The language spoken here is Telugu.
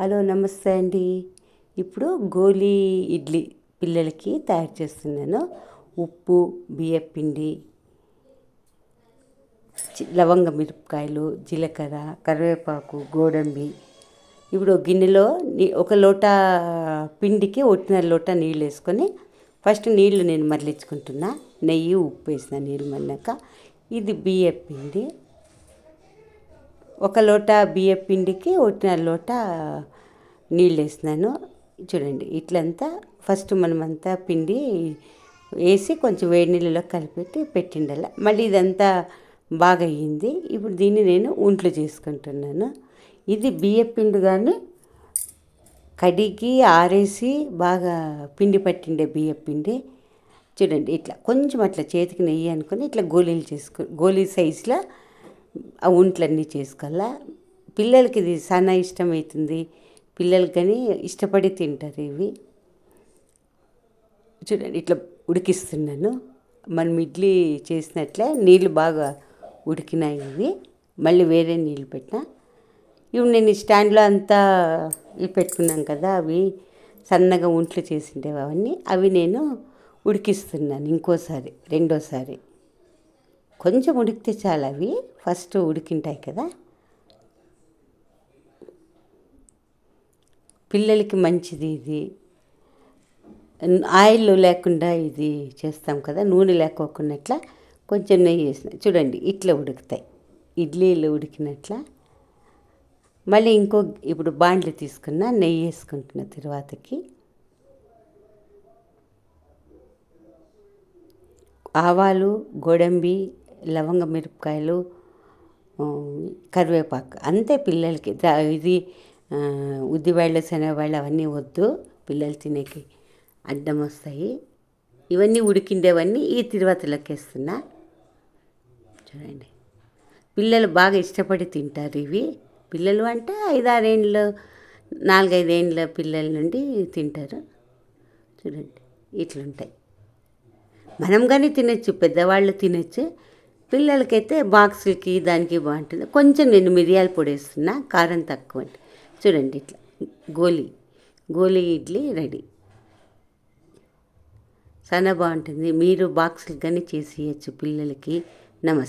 హలో నమస్తే అండి. ఇప్పుడు గోలీ ఇడ్లీ పిల్లలకి తయారు చేస్తున్నాను. ఉప్పు బియ్యపిండి లవంగ మిరపకాయలు జీలకర్ర కరివేపాకు గోడంబి ఇప్పుడు గిన్నెలో ఒక లోట పిండికి ఒట్టిన లోట నీళ్ళు వేసుకొని ఫస్ట్ నీళ్ళు నేను మరలించుకుంటున్నా. నెయ్యి ఉప్పు వేసిన నీళ్ళు మళ్ళాక ఇది బియ్య పిండి. ఒక లోట బియ్య పిండికి ఒకటిన్నర లోట నీళ్ళు వేసినాను చూడండి ఇట్లంతా ఫస్ట్ మనమంతా పిండి వేసి కొంచెం వేడి నీళ్ళలో కలిపెట్టి పెట్టిండాల. మళ్ళీ ఇదంతా బాగా అయ్యింది ఇప్పుడు దీన్ని నేను ఒంట్లో చేసుకుంటున్నాను. ఇది బియ్య పిండి కానీ కడిగి ఆరేసి బాగా పిండి పట్టిండే బియ్య పిండి. చూడండి ఇట్లా కొంచెం అట్లా చేతికి నెయ్యి అనుకొని ఇట్లా గోళీలు చేసుకో గోళీ సైజులో ఆ ఒంట్లన్నీ చేసుకోవాలా? పిల్లలకి ఇది చాలా ఇష్టమవుతుంది పిల్లలు కానీ ఇష్టపడి తింటారు ఇవి. చూడండి ఇట్లా ఉడికిస్తున్నాను. మనం ఇడ్లీ చేసినట్లే నీళ్ళు బాగా ఉడికినాయి ఇవి. మళ్ళీ వేరే నీళ్ళు పెట్టిన. ఇవి నేను స్టాండ్లో అంతా ఇవి పెట్టుకున్నాం కదా అవి. సన్నగా ఉంట్లు చేసిండేవి అవన్నీ. అవి నేను ఉడికిస్తున్నాను ఇంకోసారి రెండోసారి. కొంచెం ఉడికితే చాలు అవి. ఫస్ట్ ఉడికింటాయి కదా. పిల్లలకి మంచిది ఇది. ఆయిల్ లేకుండా ఇది చేస్తాం కదా నూనె లేకోకున్నట్ల కొంచెం నెయ్యి వేసిన చూడండి ఇట్లా ఉడుకుతాయి. ఇడ్లీలు ఉడికినట్ల. మళ్ళీ ఇంకో ఇప్పుడు బాండ్లు తీసుకున్న నెయ్యి వేసుకుంటున్న తర్వాతకి ఆవాలు గోడంబి లవంగ మిరపకాయలు కరివేపాకు అంతే పిల్లలకి. ఇది ఉద్దివాళ్ళు శనగవాళ్ళు అవన్నీ వద్దు పిల్లలు తినేకి అడ్డం వస్తాయి. ఇవన్నీ ఉడికిండేవన్నీ ఈ తిరువాతలోకి వేస్తున్నా చూడండి. పిల్లలు బాగా ఇష్టపడి తింటారు ఇవి. పిల్లలు అంటే ఐదారేండ్లు నాలుగైదేండ్ల పిల్లల నుండి తింటారు. చూడండి ఇట్లుంటాయి. మనం కానీ తినచ్చు పెద్దవాళ్ళు తినచ్చు. పిల్లలకైతే బాక్సులకి దానికి బాగుంటుంది. కొంచెం నేను మిరియాల పొడి వేస్తున్నా కారం తక్కువ. చూడండి ఇట్లా గోలీ గోలీ ఇడ్లీ రెడీ. చాలా బాగుంటుంది. మీరు బాక్సులు కానీ చేసి ఇవ్వచ్చు పిల్లలకి. నమస్తే.